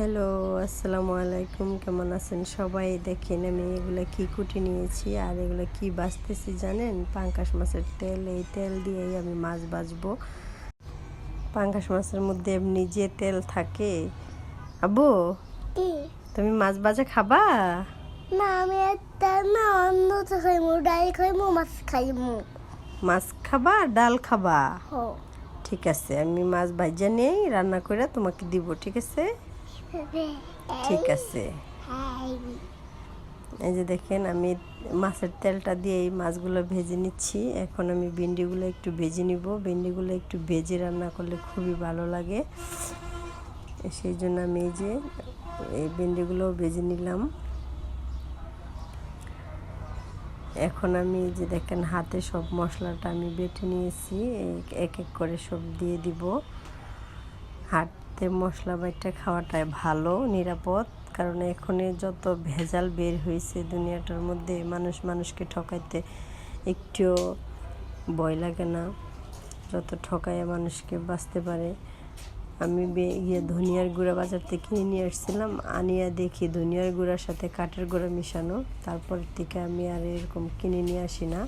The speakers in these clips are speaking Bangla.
হ্যালো আসসালামু আলাইকুম। কেমন আছেন সবাই? দেখেন আমি এগুলো কি কুটি নিয়েছি আর এগুলো কি বাছতেছি জানেন? পাঙ্কাশ মাছের তেল এই তেল দিয়েই আমি মাছ বাছবো পাঙ্কাশ মাছের মধ্যে এমনি যে তেল থাকে। আবু তুমি মাছ বাজা খাবা? না আমি একটা না অন্য তো খাইমু ডাল খাইমু মাছ খাইমু। মাছ খাবা ডাল খাবা? ঠিক আছে আমি মাছ ভাজা নিয়েই রান্না করে তোমাকে দিব ঠিক আছে? ঠিক আছে। এই যে দেখেন আমি মাছের তেলটা দিয়ে এই মাছগুলো ভেজে নিচ্ছি। এখন আমি ভেন্ডিগুলো একটু ভেজে নিব। ভেন্ডিগুলো একটু ভেজে রান্না করলে খুবই ভালো লাগে। সেই জন্য আমি এই যে এই ভেন্ডিগুলো ভেজে নিলাম। এখন আমি এই যে দেখেন হাতে সব মশলাটা আমি বেটে নিয়েছি। এই- এক এক করে সব দিয়ে দিব। হাতে মশলা বাইটা খাওয়াটাই ভালো, নিরাপদ। কারণ এখনই যত ভেজাল বের হয়েছে দুনিয়াটার মধ্যে, মানুষ মানুষকে ঠকাইতে একটুও ভয় লাগে না। যত ঠকায় মানুষকে বাঁচতে পারে। আমি ইয়ে ধনিয়ার গুঁড়া বাজার থেকে কিনে নিয়ে আসছিলাম, আনিয়া দেখি ধনিয়ার গুঁড়ার সাথে কাঠের গুঁড়া মিশানো। তারপর থেকে আমি আর এরকম কিনে নিয়ে আসি না।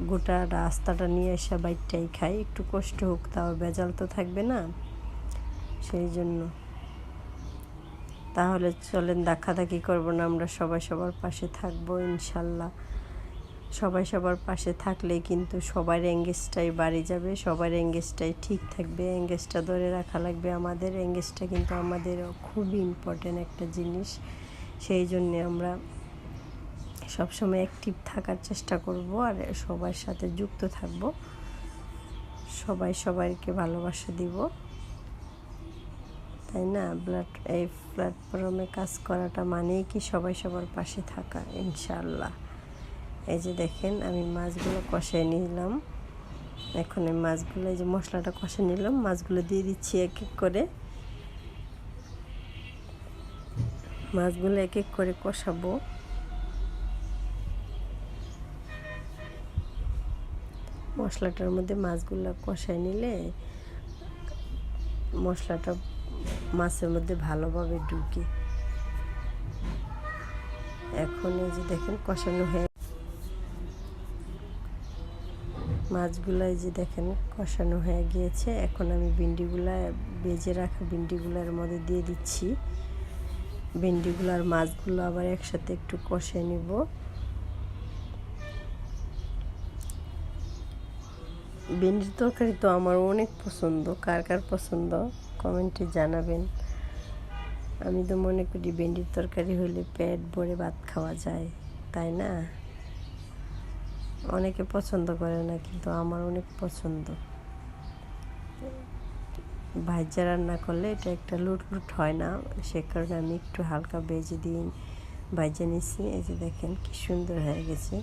গোটা রাস্তাটা নিয়ে আসা বাইকটাই খাই। একটু কষ্ট হোক, তাও ভেজাল তো থাকবে না। সেই জন্য। তাহলে চলেন দেখাদেখি করব না, আমরা সবাই সবার পাশে থাকব ইনশাল্লাহ। সবাই সবার পাশে থাকলেই কিন্তু সবার এঙ্গেজটাই বাড়ি যাবে সবার এঙ্গেজটাই ঠিক থাকবে এঙ্গেজটা ধরে রাখা লাগবে আমাদের এঙ্গেজটা কিন্তু আমাদের খুবই ইম্পর্টেন্ট একটা জিনিস। সেই জন্যে আমরা সবসময় অ্যাক্টিভ থাকার চেষ্টা করব আর সবার সাথে যুক্ত থাকব। সবাই সবাইকে ভালোবাসা দিব। তাই না? ব্লাড এই প্ল্যাটফর্মে কাজ করাটা মানেই কি সবাই সবার পাশে থাকা ইনশাল্লাহ এই যে দেখেন, আমি মাছগুলো কষাই নিলাম। এখন এই মাছগুলো, এই যে মশলাটা কষে নিলাম, মাছগুলো দিয়ে দিচ্ছি এক এক করে। মাছগুলো এক এক করে কষাবো। মশলাটার মধ্যে মাছগুলো কষাই নিলে মশলাটা মাছের মধ্যে ভালোভাবে ঢুকে। এখন এই যে দেখেন কষানো হয়ে মাছগুলো যে দেখেন কষানো হয়ে গিয়েছে। এখন আমি ভিন্ডিগুলা, বেজে রাখা ভিন্ডিগুলোর মধ্যে দিয়ে দিচ্ছি। ভিন্ডিগুলো আর মাছগুলো আবার একসাথে একটু কষে নিব। ভেন্ডির তরকারি তো আমার অনেক পছন্দ। কার কার পছন্দ? কমেন্টে জানাবেন। আমি তো মনে করি ভেন্ডির তরকারি হলে পেট ভরে ভাত খাওয়া যায়, তাই না? অনেকে পছন্দ করে না, কিন্তু আমার অনেক পছন্দ। ভাজা রান্না করলে এটা একটা লুট লুট হয় না, সে কারণে আমি একটু হালকা বেজে দিই ভাজা নিচ্ছি এই যে দেখেন কি সুন্দর হয়ে গেছে।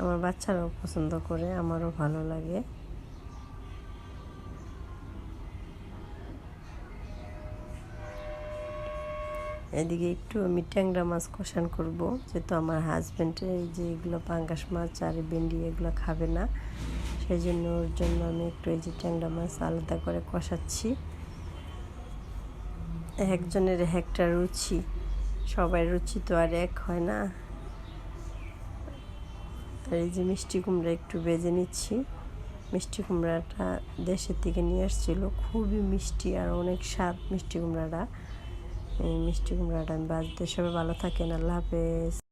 আমার বাচ্চারাও পছন্দ করে, আমারও ভালো লাগে। এদিকে একটু আমি ট্যাংরা মাছ কষান করব, যেহেতু আমার হাজব্যান্ডের এই যে এগুলো পাঙ্গাস মাছ আর ভেন্ডি এগুলো খাবে না, সেই জন্য ওর জন্য আমি একটু এই যে ট্যাংরা মাছ আলাদা করে কষাচ্ছি। একজনের একটা রুচি, সবাই রুচি তো আর এক হয় না। আর এই যে মিষ্টি কুমড়া একটু বেজে নিচ্ছি। মিষ্টি কুমড়াটা দেশের থেকে নিয়ে আসছিল, খুবই মিষ্টি আর অনেক স্বাদ মিষ্টি কুমড়াটা। মিষ্টি কুমড়াটা। আমি বাজতে সবাই ভালো থাকেন। আল্লাহ হাফেজ।